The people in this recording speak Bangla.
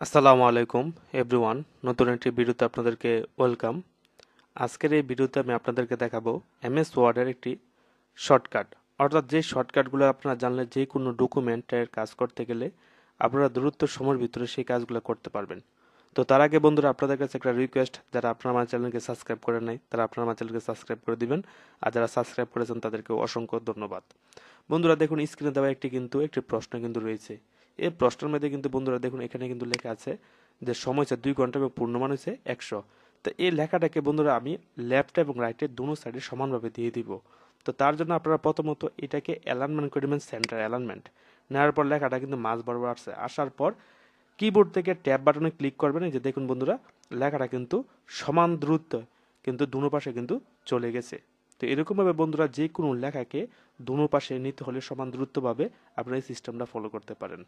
আসসালামু আলাইকুম এভরিওয়ান নতুন একটি ভিডিওতে আপনাদেরকে ওয়েলকাম আজকের এই ভিডিওতে আমি আপনাদেরকে দেখাবো এমএস ওয়ার্ডের একটি শর্টকাট অর্থাৎ যে শর্টকাটগুলো আপনারা জানলে যে কোনো ডকুমেন্টের কাজ করতে গেলে আপনারা দ্রুত সময়ের ভিতরে সেই কাজগুলো করতে পারবেন। তো তার আগে বন্ধুরা, আপনাদের কাছে একটা রিকোয়েস্ট যারা আপনারা আমার চ্যানেলকে সাবস্ক্রাইব করে নাই, তারা আপনারা আমার চ্যানেলকে সাবস্ক্রাইব করে দিবেন, আর যারা সাবস্ক্রাইব করেছেন তাদেরকে অসংখ্য ধন্যবাদ। বন্ধুরা, দেখুন স্ক্রিনে দেওয়া একটি কিন্তু, একটি প্রশ্ন কিন্তু রয়েছে। এই প্রশ্নের মধ্যে কিন্তু বন্ধুরা দেখুন, এখানে কিন্তু লেখা আছে যে সময় হচ্ছে দুই ঘণ্টা এবং পূর্ণমান হচ্ছে একশো। তো এই লেখাটাকে বন্ধুরা আমি লেফট এবং রাইটের দুনো সাইডে সমানভাবে দিয়ে দিব। তো তার জন্য আপনারা প্রথমত এটাকে অ্যালাইনমেন্ট করে দেবেন সেন্টার অ্যালাইনমেন্ট নেওয়ার পর লেখাটা কিন্তু মাঝ বরাবর আসছে। আসার পর কিবোর্ড থেকে ট্যাব বাটনে ক্লিক করবেন। এই যে দেখুন বন্ধুরা, লেখাটা কিন্তু সমান দ্রুত কিন্তু দুনো পাশে কিন্তু চলে গেছে। তো এরকমভাবে বন্ধুরা যে কোনো লেখাকে দুনো পাশে নিতে হলে সমান দ্রুতভাবে আপনারা এই সিস্টেমটা ফলো করতে পারেন।